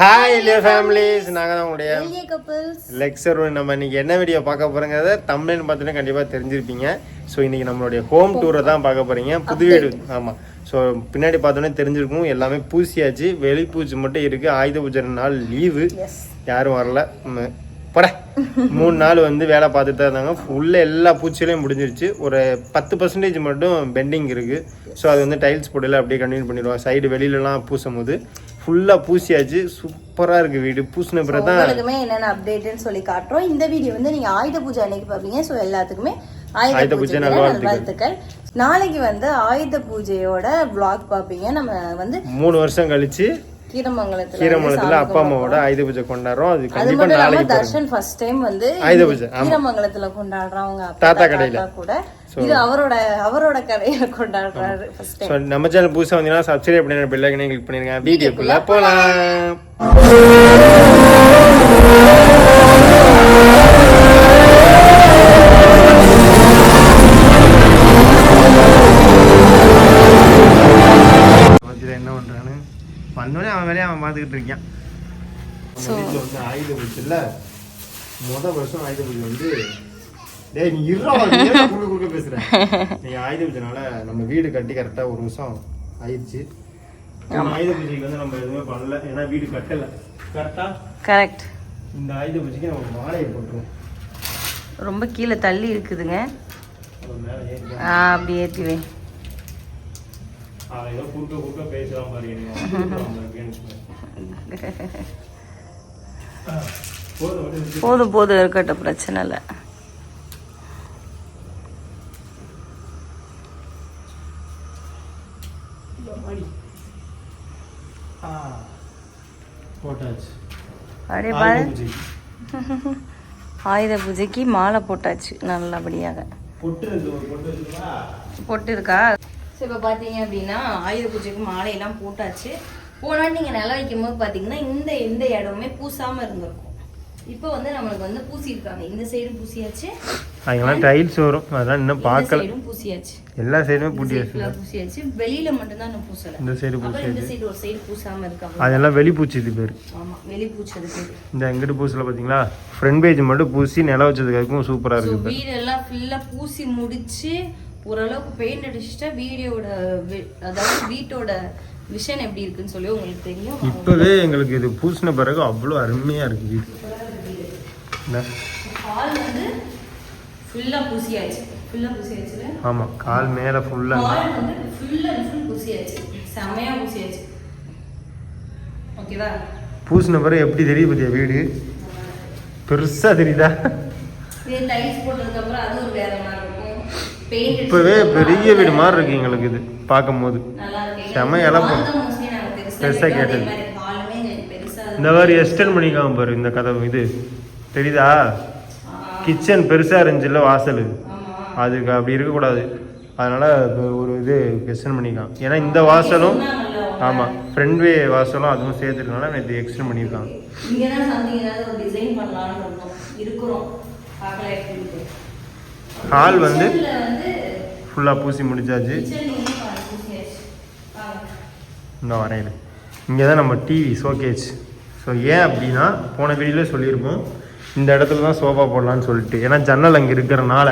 Hi இல்லையா families நாங்கள் தான் உங்களுடைய லெக்சர் நம்ம இன்னைக்கு என்ன வீடியோ பார்க்க போறோங்கிறத தமிழ்னு பார்த்தீங்கன்னா கண்டிப்பாக தெரிஞ்சிருப்பீங்க. ஸோ இன்னைக்கு நம்மளுடைய ஹோம் டூரை தான் பார்க்க போறீங்க. புது வீடு. ஆமாம் ஸோ பின்னாடி பார்த்தோன்னே தெரிஞ்சிருக்கும். எல்லாமே பூசியாச்சு. வெளி பூச்சி மட்டும் இருக்கு. ஆயுத பூஜை ரெண்டு நாள் லீவு யாரும் வரல. போட. மூணு நாள் வந்து வேலை பார்த்துட்டு தான் இருந்தாங்க. ஃபுல்லாக எல்லா பூச்சிகளையும் முடிஞ்சிருச்சு. ஒரு பத்து பர்சன்டேஜ் மட்டும் பெண்டிங் இருக்குது ஸோ அது வந்து டைல்ஸ் போடல. அப்படியே கண்டினியூ பண்ணிடுவோம். சைடு வெளியிலலாம் பூசும் போது ஃபுல்லாக பூசியாச்சு. சூப்பராக இருக்குது வீடு. பூசின பிறகு தான் உங்களுக்குமே என்னென்ன அப்டேட்னு சொல்லி காட்டுறோம். இந்த வீடியோ வந்து நீங்க ஆயுத பூஜை அன்னைக்கு பார்ப்பீங்க ஸோ எல்லாத்துக்குமே ஆயுத பூஜை நல்வாழ்த்துக்கள். நாளைக்கு வந்து ஆயுத பூஜையோட vlog பார்ப்பீங்க நம்ம வந்து மூணு வருஷம் கழிச்சு கீரமங்கலத்துல கீரமங்கலத்தில் அப்பா அம்மாவோட ஆயுத பூஜை கொண்டாடுறோம். அது இல்லாம நாளைக்கு தர்ஷன் ஃபர்ஸ்ட் டைம் வந்து ஆயுத பூஜை. கீரமங்கலத்துல கொண்டாடுறவங்க தாத்தா கடையில. கூட. இது அவரோட அவரோட கடையில கொண்டாடுறாரு ஃபர்ஸ்ட் டைம் ஸோ நம்ம சேனல் புதுசாக வந்தீங்கன்னா சப்ஸ்கிரைப் பண்ணி பெல் ஐக்கனே கிளிக் பண்ணிருங்க. வீடியோக்குள்ள போகலாம் என்ன பண்றான்னு? வந்தோடனே அவன் வேலையை அவன் பார்த்துக்கிட்டு இருக்கான். வீட்டில் வந்து ஆயுத பூஜையில் முத வருஷம் ஆயுத பூஜை வந்து டேய் நீ இருறா நீ ஏன்டா குறுக்க குறுக்க பேசுற? நீ ஆயுத பூஜைனால நம்ம வீடு கட்டி கரெக்டா ஒரு வருஷம் ஆயிடுச்சு. ஆயுத பூஜைக்கு வந்து நம்ம எதுவுமே பண்ணல. ஏன்னா வீடு கட்டல. கரெக்டா கரெக்ட் இந்த ஆயுத பூஜைக்கு நம்ம மாலையை போட்டுருவோம். ரொம்ப கீழே தள்ளி இருக்குதுங்க. ஆ, அப்படி ஏற்றி வை அவன் ஏதோ குறுக்க குறுக்க பேசுறான் பாரு எனக்கு கூப்பிடுறான் பாரு, கேட்டுச்சு. ஆ, போதும் விடு, விடு. போதும் போதும் இருக்கட்டும் பிரச்சனை இல்லை ஆ, போட்டாச்சு அப்படியே ஆயுத பூஜைக்கு. மாலை போட்டாச்சு நல்லபடியாக. பொட்டு இருக்கு ஸோ இப்போ பார்த்தீங்க அப்படின்னா ஆயுத பூஜைக்கு மாலையெல்லாம் போட்டாச்சு. போனால் நீங்கள் நில வைக்கும் போது பார்த்தீங்கன்னா இந்த எந்த இடமுமே பூசாமல் இருந்திருக்கும். இப்போ வந்து நம்மளுக்கு வந்து பூசியிருக்காங்க. இந்த சைடும் பூசியாச்சு. அங்கெல்லாம் டைல்ஸ் வரும். அதெல்லாம் இன்னும் பார்க்கல. பூசியாச்சு. எல்லா சைடுமே இந்த பூட்டி side full ஆ பூசியாச்சு. வெளியில மட்டும்தான் பூசல. இந்த சைடு அப்புறம் இந்த சைடு ஒரு சைடு பூசாம இருக்காங்க. அதெல்லாம் வெளி பூச்சி இது பேர். ஆமா வெளி பூச்சது பேரு. இந்த எங்கிட்ட பூசில் பார்த்தீங்களா ஃப்ரண்ட் பேஜ் மட்டும் பூசி நில வச்சதுக்காகவும் சூப்பராக ஸோ இருக்குது. வீடெல்லாம் ஃபுல்லா பூசி முடிச்சு ஓரளவுக்கு பெயிண்ட் அடிச்சுட்டா வீடியோட அதாவது வீட்டோட விஷன் எப்படி இருக்குன்னு சொல்லி உங்களுக்கு தெரியும். இப்போவே எங்களுக்கு இது பூசின பிறகு அவ்வளோ அருமையாக இருக்குது வீடு. ஹால் வந்து ஃபுல்லா பூசியாச்சு. ஃபுல்லா பூசியாச்சுல? ஆமாம் கால் மேலே ஃபுல்லாக ஹால் வந்து ஃபுல் அண்ட் ஃபுல் பூசியாச்சு. செம்மையா பூசியாச்சு. ஓகேவா? பூசின பிறகு எப்படி தெரியுது பார்த்தியா வீடு? பெருசாக தெரியுதா? இதே டைல்ஸ் போட்டதுக்கு அப்புறம் அது ஒரு வேற மாதிரி இருக்கும். பெயிண்ட் இப்போவே பெரிய வீடு மாதிரி இருக்கு எங்களுக்கு இது பார்க்கும்போது. செம இலை போ- hall தான் mostly நாங்க பெருசா பெருசா வைக்கிறோம். கேட்டது. பெருசா இந்த மாதிரி எக்ஸ்டெண்ட் பண்ணிக்காம பாரு இந்த கதவு இது. தெரியுதா? கிச்சன் பெருசாக இருந்துச்சுல்ல வாசல். அதுக்கு அப்படி இருக்கக்கூடாது. அதனால இப்ப ஒரு இது எக்ஸ்டெண்ட் பண்ணிக்கலாம். ஏன்னா இந்த வாசலும் ஆமாம் ஃப்ரண்ட் வே வாசலும் அதுவும் சேர்த்துருக்கனால இது எக்ஸ்டெண்ட் பண்ணியிருக்காங்க ஏதாவது ஒரு டிசைன் பண்ணலாம்னு இருக்கிறோம். ஹால் வந்து ஃபுல்லாக பூசி முடிச்சாச்சு. இந்த வரையில் இங்கே தான் நம்ம டிவி ஷோகேஜ் ஸோ ஏன் அப்படின்னா போன வீடியோவில் சொல்லியிருப்போம். இந்த இடத்துல தான் சோஃபா போடலான்னு சொல்லிட்டு. ஏன்னா ஜன்னல் அங்கே இருக்கிறனால.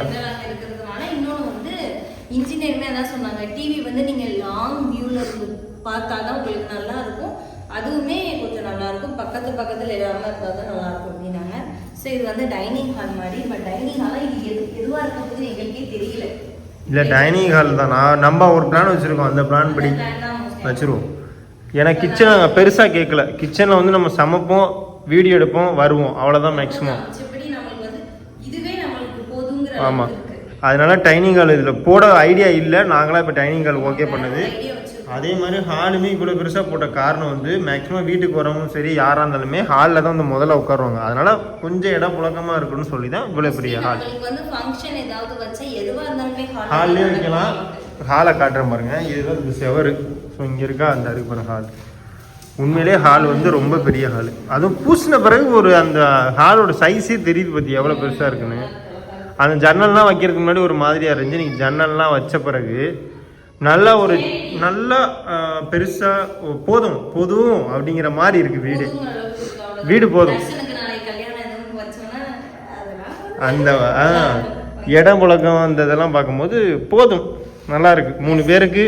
இன்ஜினியருமே அதான் சொன்னாங்க டிவி வந்து நீங்கள் லாங் வியூவில் இருந்து பார்த்தா தான் உங்களுக்கு நல்லா இருக்கும் அதுவுமே கொஞ்சம் நல்லா இருக்கும் பக்கத்து பக்கத்தில் இல்லாமல் இருந்தால் தான் நல்லா இருக்கும் அப்படின்னாங்க. ஸோ இது வந்து டைனிங் ஹால் மாதிரி. பட் டைனிங் ஹாலாக இது எது எதுவாக இருக்கிறது எங்களுக்கே தெரியல. இல்லை டைனிங் ஹால் தான். நான் நம்ம ஒரு பிளான் வச்சுருக்கோம். அந்த பிளான் படி. வச்சுருவோம். ஏன்னா கிச்சன் பெருசாக கேட்கல கிச்சனில் வந்து நம்ம சமைப்போம். வீடியோ எடுப்போம் வருவோம். அவ்வளோதான் மேக்ஸிமம் ஆமாம் அதனால டைனிங் ஹால் இதில் போட ஐடியா இல்லை. நாங்களாம் இப்போ டைனிங் ஹால் ஓகே பண்ணது. அதே மாதிரி ஹாலுமே இவ்வளோ பெருசாக போட்ட காரணம் வந்து மேக்ஸிமம் வீட்டுக்கு வரவங்களும் சரி யாராக இருந்தாலுமே ஹாலில் தான் வந்து முதல்ல உட்காருவாங்க. அதனால கொஞ்சம் இடம் புழக்கமாக இருக்குன்னு சொல்லி தான் இவ்வளோ பெரிய ஹால் ஹால்லேயே வைக்கலாம். ஹாலை காட்டுறேன் பாருங்க. இதுதான் இந்த செவரு. ஸோ இங்கே இருக்கா? அந்த இருக்கு பாருங்க ஹால் உண்மையிலே ஹால் வந்து ரொம்ப பெரிய ஹால் அதுவும் பூசின பிறகு ஒரு அந்த ஹாலோட சைஸே தெரியுது பற்றி எவ்வளோ பெருசாக இருக்குன்னு. அந்த ஜன்னல்லாம் வைக்கிறதுக்கு முன்னாடி ஒரு மாதிரியாக இருந்துச்சு. நீங்கள் ஜன்னல்லாம் வச்ச பிறகு நல்லா ஒரு நல்லா பெருசாக போதும் போதும் அப்படிங்கிற மாதிரி இருக்குது வீடு. வீடு போதும். அந்த இடம் புழக்கம் அந்த இதெல்லாம் பார்க்கும்போது போதும். நல்லா இருக்கு. மூணு பேருக்கு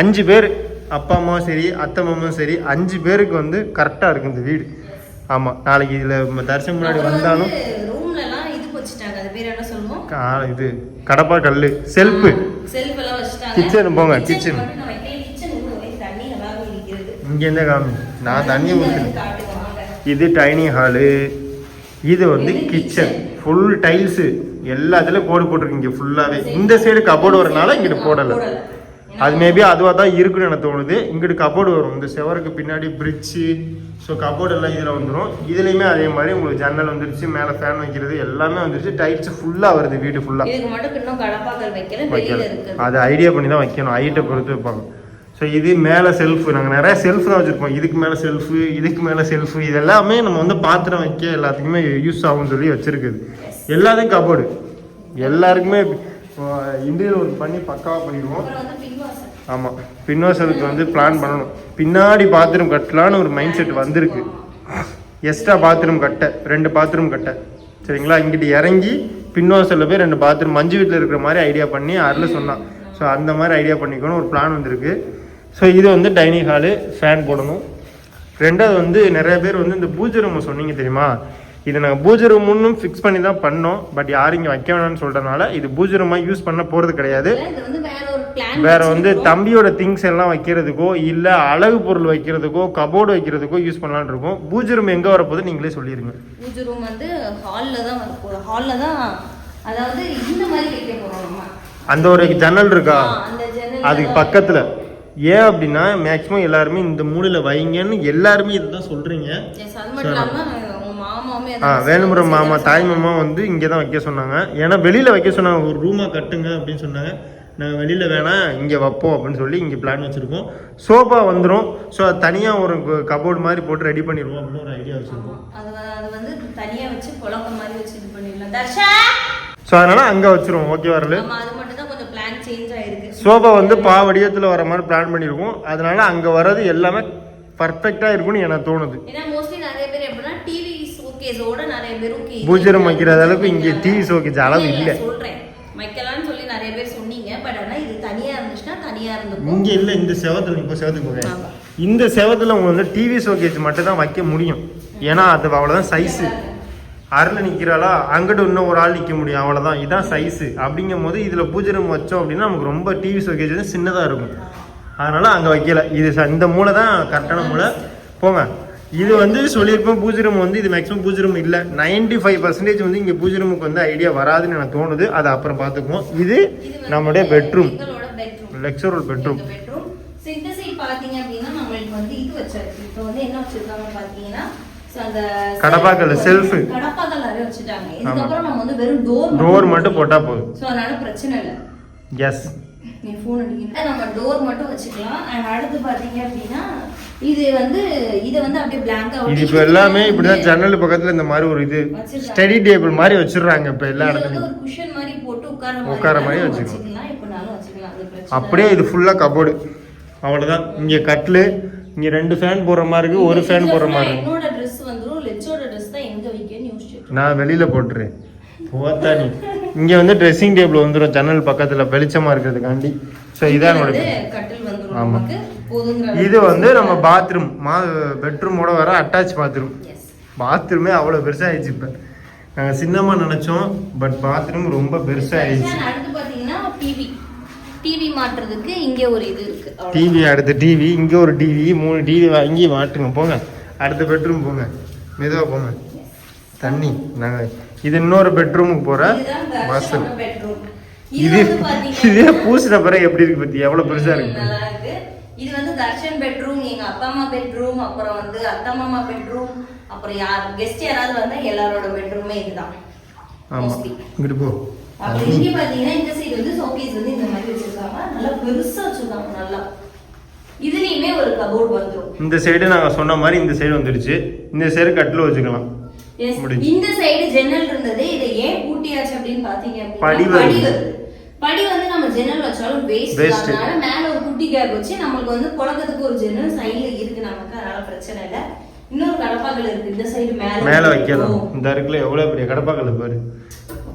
அஞ்சு பேர். அப்பா அம்மாவும் சரி அத்தை மாமாவும் சரி அஞ்சு பேருக்கு வந்து கரெக்டாக இருக்கு இந்த வீடு. ஆமாம் நாளைக்கு இதில் தரிசனம் முன்னாடி வந்தாலும் இது கடப்பா கல் செல்ஃபு. Kitchen போங்க, இருக்கிறது. இங்கேருந்தே காமி. நான் தண்ணி வாங்க. இது டைனிங் ஹாலு இது வந்து கிச்சன். ஃபுல் டைல்ஸு எல்லாத்துலயும் கோடு போட்டிருக்கீங்க ஃபுல்லாவே இந்த சைடு கபோர்டு வரனால இங்கிட்டு போடல. அது மேபி அதுவாக தான் இருக்குன்னு எனக்கு தோணுது. இங்கிட்டு கபோர்டு வரும். இந்த செவருக்கு பின்னாடி பிரிட்ஜு ஸோ கபோர்டு எல்லாம் இதில் வந்துடும் இதுலேயுமே அதே மாதிரி உங்களுக்கு ஜன்னல் வந்துருச்சு மேலே ஃபேன் வைக்கிறது எல்லாமே வந்துருச்சு. டைல்ஸ் ஃபுல்லாக வருது வீடு ஃபுல்லாக வைக்கல அது ஐடியா பண்ணி தான் வைக்கணும். ஹைட்டை பொறுத்து வைப்பாங்க. ஸோ இது மேலே செல்ஃபு நாங்கள் நிறைய செல்ஃப் தான் வச்சுருப்போம். இதுக்கு மேலே செல்ஃபு இதுக்கு மேலே செல்ஃபு இது எல்லாமே நம்ம வந்து பாத்திரம் வைக்க எல்லாத்துக்குமே யூஸ் ஆகும்னு சொல்லி வச்சுருக்குது. எல்லாத்துக்கும் கபோர்டு எல்லாருக்குமே இன்டீரியர் ஒர்க் பண்ணி பக்காவாக பண்ணிடுவோம். ஆமாம் பின்வாசலுக்கு வந்து பிளான் பண்ணணும். பின்னாடி பாத்ரூம் கட்டலான்னு ஒரு மைண்ட் செட் வந்திருக்கு. எக்ஸ்ட்ரா பாத்ரூம் கட்ட ரெண்டு பாத்ரூம் கட்ட. சரிங்களா? இங்கிட்டு இறங்கி பின்வாசலில் போய் ரெண்டு பாத்ரூம் மஞ்சு வீட்டில் இருக்கிற மாதிரி ஐடியா பண்ணி அருள் சொன்னான். ஸோ அந்த மாதிரி ஐடியா பண்ணிக்கணும் ஒரு பிளான் வந்திருக்கு. ஸோ இது வந்து டைனிங் ஹாலு ஃபேன் போடணும். ரெண்டாவது வந்து நிறைய பேர் வந்து இந்த பூஜை ரூம் சொன்னீங்க தெரியுமா? இது நாங்கள் பூஜை ரூம்னு ஃபிக்ஸ் பண்ணி தான் பண்ணோம். பட் யாரும் இங்கே வைக்க வேணாம்னு சொல்கிறதுனால இது பூஜை ரூமாக யூஸ் பண்ண போகிறது கிடையாது. வேற வந்து தம்பியோட திங்ஸ் எல்லாம் வைக்கிறதுக்கோ இல்ல அழகு பொருள் வைக்கிறதுக்கோ கபோர்டு வைக்கிறதுக்கோ யூஸ் பண்ணலாம்னு இருக்கோம். பூஜை ரூம் எங்க வரப்போகுது நீங்களே சொல்லிருங்க. பூஜை ரூம் வந்து ஹால்ல தான் வரப்போகுது ஹால்ல தான் அதாவது இந்த மாதிரி வைக்க அந்த ஒரு ஜன்னல் இருக்கா? அதுக்கு பக்கத்துல. ஏன் அப்படின்னா மேக்ஸிமம் எல்லாருமே இந்த மூலையில வைங்கன்னு எல்லாருமே இதுதான் சொல்றீங்க. வேலுமுறை மாமா தாய் மாமா வந்து இங்கே தான் வைக்க சொன்னாங்க. ஏன்னா வெளியில வைக்க சொன்னாங்க ஒரு ரூமா கட்டுங்க அப்படின்னு சொன்னாங்க. நாங்கள் வெளியில வேணாம் இங்கே வைப்போம் அப்படின்னு சொல்லி இங்கே பிளான் வச்சிருக்கோம். சோஃபா வந்துடும் ஸோ தனியாக ஒரு கபோர்டு மாதிரி போட்டு ரெடி பண்ணிடுவோம் அப்படின்னு ஒரு ஐடியா வச்சிருக்கோம். அது அது வந்து தனியா வச்சு குழம்பு மாதிரி வச்சு இது பண்ணிடலாம். தர்ஷா! ஸோ அதனால அங்கே வச்சிருவோம். ஓகே வரல ஆமா அது மட்டும் தான் கொஞ்சம் பிளான் சேஞ்ச் ஆயிருக்கு. சோஃபா வந்து பா வடிவத்தில் வர மாதிரி பிளான் பண்ணியிருக்கோம். அதனால அங்கே வர்றது எல்லாமே பர்ஃபெக்டாக இருக்கும்னு எனக்கு தோணுது ஏன்னா மோஸ்ட்லி நிறைய பேர் எப்படின்னா டிவி ஷோகேஸோட நிறைய பேர் okay, இது பூஜை room வைக்கிற அளவுக்கு இங்கே TV showcase அளவு இல்ல. சொல்றேன். வைக்கலாம்னு சொல்லி நிறைய பேர் சொன்னீங்க. பட் ஆனா இது தனியா இருந்துச்சுன்னா தனியா இருந்துக்கும் இங்கே இல்லை இந்த செவத்தில் இப்போ செவத்துக்கு போவேன். இந்த செவத்தில் உங்களுக்கு வந்து டிவி ஷோகேஸ் மட்டும் தான் வைக்க முடியும். ஏன்னா அது அவ்வளோதான் சைஸு அருள் நிற்கிறாளா அங்கிட்டு இன்னும் ஒரு ஆள் நிற்க முடியும். அவ்வளோதான் இதான் சைஸு அப்படிங்கும் போது இதில் பூஜை ரூம் வச்சோம் அப்படின்னா நமக்கு ரொம்ப டிவி ஷோகேஜ் வந்து சின்னதாக இருக்கும். அதனால அங்கே வைக்கல. இது இந்த மூளை தான் கரெக்டான மூளை போங்க. இது வந்து சொல்லியிருப்போம் பூஜை ரூம் வந்து இது மேக்ஸிமம் பூஜை ரூம் இல்லை. நைன்டி ஃபைவ் பர்சன்டேஜ் வந்து இங்கே பூஜை ரூமுக்கு வந்து ஐடியா வராதுன்னு எனக்கு தோணுது. அதை அப்புறம் பார்த்துக்குவோம். இது நம்முடைய பெட்ரூம் எங்களோட பெட்ரூம் ஸோ இந்த சைடு பார்த்தீங்க அப்படின்னா நம்மளுக்கு வந்து இது வச்சாச்சு இப்போ வந்து என்ன வச்சிருக்காங்க பார்த்தீங்கன்னா so அந்த கடப்பாக்கல், self. கடப்பாக்கல் நிறைய வச்சுட்டாங்க. இதுக்கப்புறம் நம்ம வந்து வெறும் டோர் டோர் மட்டும் போட்டால் போதும். ஸோ அதனால பிரச்சனை இல்லை. எஸ் நீ ஃபோன் அடிக்கணும். நம்ம டோர் மட்டும் வச்சுக்கலாம். அண்ட் அடுத்து பார்த்தீங்க அப்படின்னா இது வந்து இதை வந்து அப்படியே பிளாங்கா இது இப்போ எல்லாமே இப்படிதான் ஜன்னல் பக்கத்துல இந்த மாதிரி ஒரு இது. ஸ்டடி டேபிள் மாதிரி வச்சிடுறாங்க இப்போ எல்லா இடத்துலையும். ஒரு குஷன் மாதிரி போட்டு உட்கார உட்கார மாதிரி வச்சுக்கலாம். அப்படியே இது ஃபுல்லா கபோர்டு அவ்வளவுதான். இங்க கட்லு இங்க ரெண்டு ஃபேன் போடுற மாதிரி இருக்கு ஒரு ஃபேன் போடுற மாதிரி இருக்கு. என்னோட ட்ரெஸ் வந்துரும். லெச்சோட ட்ரெஸ் தான் எங்க வைக்கன்னு யோசிச்சுட்டு நான் வெளியில போட்டுறேன். போத்தா நீ. இங்க வந்து ட்ரெஸ்ஸிங் டேபிள் வந்துடும் ஜன்னல் பக்கத்துல வெளிச்சமா இருக்கிறதுக்காண்டி. ஸோ இதான் என்னோட கட்டில் வந்துரும் ஆமா. இது வந்து நம்ம பாத்ரூம் மா பெட்ரூமோட வர அட்டாச் பாத்ரூம் பாத்ரூமே அவ்வளோ பெருசாகிடுச்சு இப்போ. நாங்கள் சின்னமாக நினச்சோம் பட் பாத்ரூம் ரொம்ப அடுத்து பாத்தீங்கன்னா டிவி டிவி மாட்டுறதுக்கு இங்க ஒரு இது இருக்கு. டிவி அடுத்த டிவி இங்கே ஒரு டிவி மூணு டிவி வாங்கி மாட்டுங்க போங்க. அடுத்த பெட்ரூம் போங்க. மெதுவாக போங்க. தண்ணி நாங்கள் இது இன்னொரு பெட்ரூமுக்கு போகிற வாசல். இது இது பூசின பிறகு எப்படி இருக்கு பத்தி எவ்வளோ பெருசாக இருக்கு? நல்லா இருக்கு. இது வந்து தர்ஷன் பெட்ரூம் எங்க அப்பா அம்மா பெட்ரூம் அப்புறம் வந்து அத்தா மாமா பெட்ரூம் அப்புறம் யார் கெஸ்ட் யாராவது வந்தா எல்லாரோட பெட்ரூமே இதுதான். அப்புறம் இங்க பாத்தீங்கன்னா இந்த சைடு வந்து ஷோகேஸ் வந்து இந்த மாதிரி வச்சிருக்காங்க. நல்லா பெருசா வச்சிருக்காங்க நல்லா. இதுலயுமே ஒரு கபோர்ட் வந்துரும். இந்த சைடு நாங்கள் சொன்ன மாதிரி இந்த சைடு வந்துடுச்சு இந்த சைடு கட்டில் வச்சுக்கலாம். இந்த சைடு ஜன்னல் இருந்தது. இதை ஏன் பூட்டியாச்சு அப்படின்னு பாத்தீங்க படி. படி வந்து ஜன்னல் வச்சாலும் வேஸ்ட் மேல ஒரு குட்டி கேப் வச்சு நம்மளுக்கு வந்து புழக்கத்துக்கு ஒரு ஜன்னல் சைடுல இருக்கு நமக்கு. அதனால பிரச்சனை இல்ல. இன்னொரு கடப்பாக்கல் இருக்கு. இந்த சைடு மேல மேலே வைக்கலாம் இந்த இருக்குல்ல எவ்வளோ பெரிய கடப்பாக்கல் பாரு.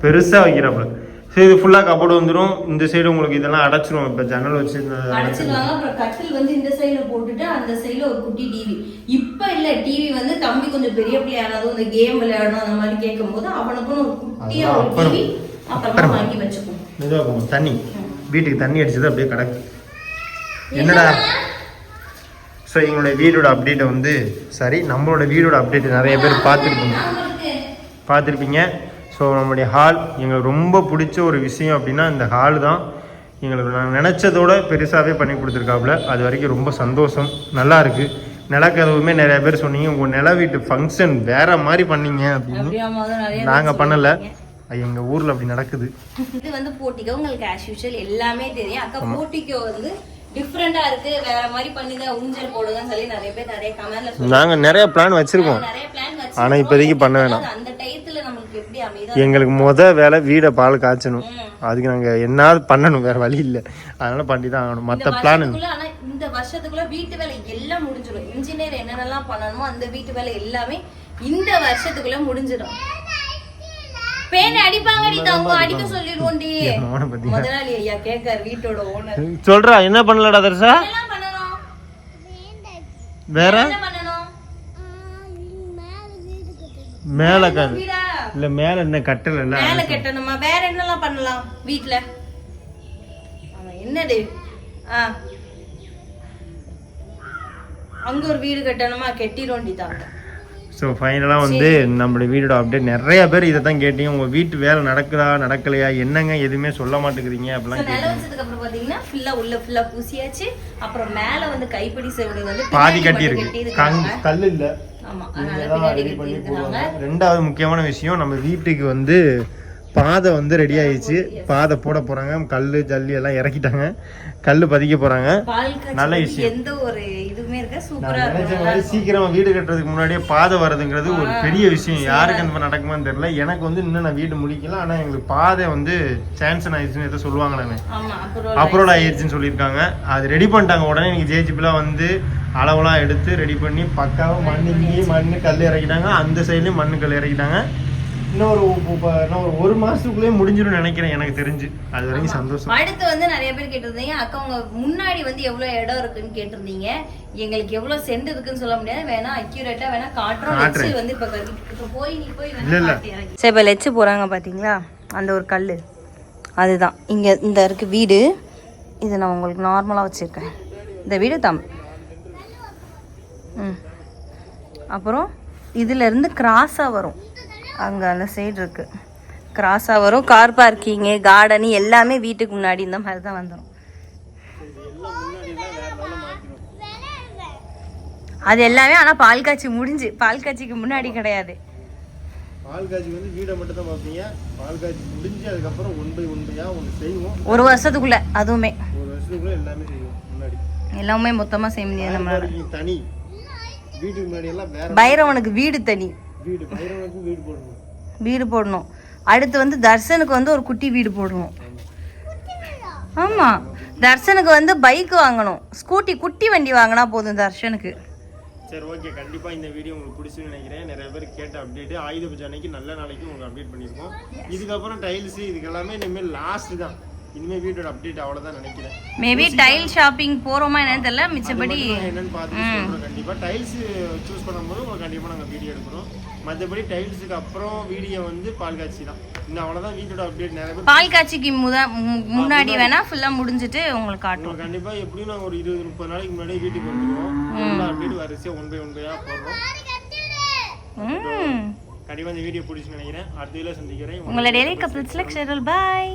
பெருசாக வைக்கிறாப்புல. சரி இது ஃபுல்லாக கபோர்டு வந்துடும் இந்த சைடு உங்களுக்கு இதெல்லாம் அடைச்சிரும். இப்போ ஜன்னல் வச்சு அடைச்சிருவாங்க. அப்புறம் கட்டில் வந்து இந்த சைடுல போட்டுட்டு அந்த சைடுல ஒரு குட்டி டிவி இப்ப இல்ல டிவி வந்து தம்பி கொஞ்சம் பெரிய பிள்ளையானதும் இந்த கேம் விளையாடணும் அந்த மாதிரி கேட்கும் போது அவனுக்கும் ஒரு குட்டியா ஒரு. டிவி அப்புறமா வாங்கி போகும் தண்ணி. வீட்டுக்கு தண்ணி அடிச்சது அப்படியே கிடக்கு. என்னடா? ஸோ எங்களுடைய வீடோட அப்டேட்டை வந்து சரி நம்மளோட வீடோட அப்டேட் நிறைய பேர் பார்த்துருப்பீங்க. பார்த்துருப்பீங்க. ஸோ நம்மளுடைய ஹால் எங்களுக்கு ரொம்ப பிடிச்ச ஒரு விஷயம் அப்படின்னா இந்த ஹால் தான். எங்களுக்கு நான் நினச்சதோட பெருசாகவே பண்ணி கொடுத்துருக்காப்புல. அது வரைக்கும் ரொம்ப சந்தோஷம். நல்லா இருக்கு. நிலக்கதவுமே நிறைய பேர் சொன்னீங்க. உங்கள் நில வீட்டு ஃபங்க்ஷன் வேற மாதிரி பண்ணீங்க அப்படின்னு. நாங்கள் பண்ணலை. அது எங்கள் ஊரில் அப்படி நடக்குது. இது வந்து போட்டிக்கோ உங்களுக்கு ஆஸ் யூஷுவல் எல்லாமே தெரியும். அக்கா போட்டிக்கோ வந்து டிஃப்ரெண்டா இருக்கு. வேற மாதிரி பண்ணி தான் ஊஞ்சல் போடுங்கன்னு சொல்லி நிறைய பேர் நிறைய கமெண்ட்ல நாங்கள் நிறைய பிளான் வச்சுருக்கோம். நிறைய பிளான் ஆனா இப்போதைக்கு பண்ண வேணாம். அந்த டயத்துல நம்மளுக்கு எப்படி அமைதா எங்களுக்கு முத வேலை வீடை பால் காய்ச்சணும். அதுக்கு நாங்கள் என்ன பண்ணணும் வேற வழி இல்லை. அதனால பண்ணி தான் ஆகணும் மற்ற பிளான் ஆனா இந்த வருஷத்துக்குள்ள வீட்டு வேலை எல்லாம் முடிஞ்சிடும். இன்ஜினியர் என்னென்னலாம் பண்ணணுமோ அந்த வீட்டு வேலை எல்லாமே இந்த வருஷத்துக்குள்ள முடிஞ்சிடும். பேன் அடிப்பாங்கடி தங்க அடிக்க பத்தி. முதலாளி ஐயா கேட்காரு வீட்டோட ஓனர் சொல்றா என்ன பண்ணலடா தர்ஷா வேற? மேல கல். வீடா? இல்ல மேல என்ன கட்டல இல்ல மேல கட்டணுமா? வேற என்னெல்லாம் பண்ணலாம் வீட்ல? ஆமா, என்னது ஆ. அங்க ஒரு வீடு கட்டணுமா? கெட்டிரோண்டி தாங்க ஸோ ஃபைனலாக வந்து நம்மளுடைய வீடோட அப்டேட் நிறைய பேர் இதை தான் கேட்டீங்க. உங்கள் வீட்டு வேலை நடக்குதா நடக்கலையா என்னங்க எதுவுமே சொல்ல மாட்டேங்கிறீங்க அப்படிலாம் நில கேட்டீங்க. வச்சதுக்கு அப்புறம் பாத்தீங்கன்னா ஃபுல்லா உள்ள ஃபுல்லா பூசியாச்சு. அப்புறம் மேல வந்து கைப்பிடி செவடு வந்து பாதி கட்டி இருக்கு. கல் இல்லை. ரெண்டாவது முக்கியமான விஷயம் நம்ம வீட்டுக்கு வந்து பாதை வந்து ரெடி ஆயிடுச்சு. பாதை போட போறாங்க. கல் ஜல்லி எல்லாம் இறக்கிட்டாங்க. கல் பதிக்க போறாங்க. நல்ல விஷயம். எந்த ஒரு இதுவுமே இருக்க சூப்பரா சீக்கிரமா வீடு கட்டுறதுக்கு முன்னாடியே பாதை வர்றதுங்கிறது ஒரு பெரிய விஷயம். யாருக்கு அந்த நடக்குமான்னு தெரியல. எனக்கு வந்து இன்னும் நான் வீடு முடிக்கல. ஆனா எங்களுக்கு பாதை வந்து சான்சன் ஆயிடுச்சுன்னு ஏதோ சொல்லுவாங்க நானு. ஆமா அப்புறம் அப்ரோட் ஆயிடுச்சுன்னு சொல்லியிருக்காங்க. அது ரெடி பண்ணிட்டாங்க. உடனே எனக்கு ஜேஜிபிலாம் வந்து அளவெல்லாம் எடுத்து ரெடி பண்ணி பக்காவாக மண் இங்கேயும் மண் கல் இறக்கிட்டாங்க. அந்த சைட்லேயும் மண் கல் இறக்கிட்டாங்க. இன்னொரு ஒரு ஒரு மாசத்துக்குள்ளேயே முடிஞ்சிடும் நினைக்கிறேன். எனக்கு தெரிஞ்சு. அது வரைக்கும் சந்தோஷம். அடுத்து வந்து நிறைய பேர் கேட்டிருந்தீங்க. அக்கா உங்க முன்னாடி வந்து எவ்வளவு இடம் இருக்குன்னு கேட்டிருந்தீங்க. எங்களுக்கு எவ்வளவு சென்ட் இருக்குன்னு சொல்ல முடியாது. வேணா அக்யூரேட்டா வேணா காட்டுறோம். லெச்சு வந்து இப்ப போய் நீ போய் இல்ல, இல்ல. சரி இப்ப லெச்சு போறாங்க பாத்தீங்களா? அந்த ஒரு கல் அதுதான். இங்க இந்த இருக்கு வீடு. இது நான் உங்களுக்கு நார்மலா வச்சிருக்கேன். இந்த வீடு தம். ம். அப்புறம் இதுல இருந்து கிராஸா வரும். அங்க அந்த சைடு இருக்கு. கிராஸா வரும். கார் பார்க்கிங்கு கார்டன் எல்லாமே வீட்டுக்கு முன்னாடி இந்த மாதிரி தான் வந்துடும் அது எல்லாமே ஆனா பால் காய்ச்சி முடிஞ்சு. பால் காய்ச்சிக்கு முன்னாடி கிடையாது. ஒரு வருஷத்துக்குள்ள அதுவுமே. எல்லாமே மொத்தமா செய்ய முடியாது வேற பைரவனுக்கு வீடு தனி. வீடு வீடு போடணும். வீடு போடணும். அடுத்து வந்து தர்சனுக்கு வந்து ஒரு குட்டி வீடு போடணும். ஆமா. தர்சனுக்கு வந்து பைக் வாங்கணும். ஸ்கூட்டி குட்டி வண்டி வாங்கினா போதும் தர்ஷனுக்கு சரி ஓகே கண்டிப்பா இந்த வீடியோ உங்களுக்கு பிடிச்சுன்னு நினைக்கிறேன். நிறைய பேர் கேட்ட அப்டேட் ஆயுத பூஜை அன்னைக்கு நல்ல நாளைக்கு உங்களுக்கு அப்டேட் பண்ணியிருக்கோம். இதுக்கப்புறம் டைல்ஸ் இதுக்கு எல்லாமே இனிமேல் லாஸ்ட் தான். இனிமேல் வீட்டோட அப்டேட் அவ்வளவுதான் நினைக்கிறேன். மேபி டைல் ஷாப்பிங் போறோமா என்னன்னு தெரியல மிச்சபடி என்னன்னு பார்த்து சொல்றோம் கண்டிப்பா. டைல்ஸ் சூஸ் பண்ணும்போது உங்களுக்கு கண்டிப்பா நாங்க வீடியோ எடுக்கிறோம். மற்றபடி டைல்ஸுக்கு அப்புறம் வீடியோ வந்து பால் காட்சி தான். இன்னும் அவ்வளவுதான் வீட்டோட அப்டேட் நிறைய பால் காட்சிக்கு முன்னாடி வேணா ஃபுல்லா முடிஞ்சிட்டு உங்களுக்கு காட்டுவோம் கண்டிப்பா எப்படியும் நாங்க ஒரு இருபது முப்பது நாளைக்கு முன்னாடியே வீட்டுக்கு வந்துருவோம். அப்டேட் வரிசையா ஒன் பை ஒன் பையா போடுறோம். கண்டிப்பா இந்த வீடியோ பிடிச்சுன்னு நினைக்கிறேன். அடுத்த வீடியோ சந்திக்கிறேன். உங்களை டெய்லி கப்பிள்ஸ் லெக்சரல் பாய்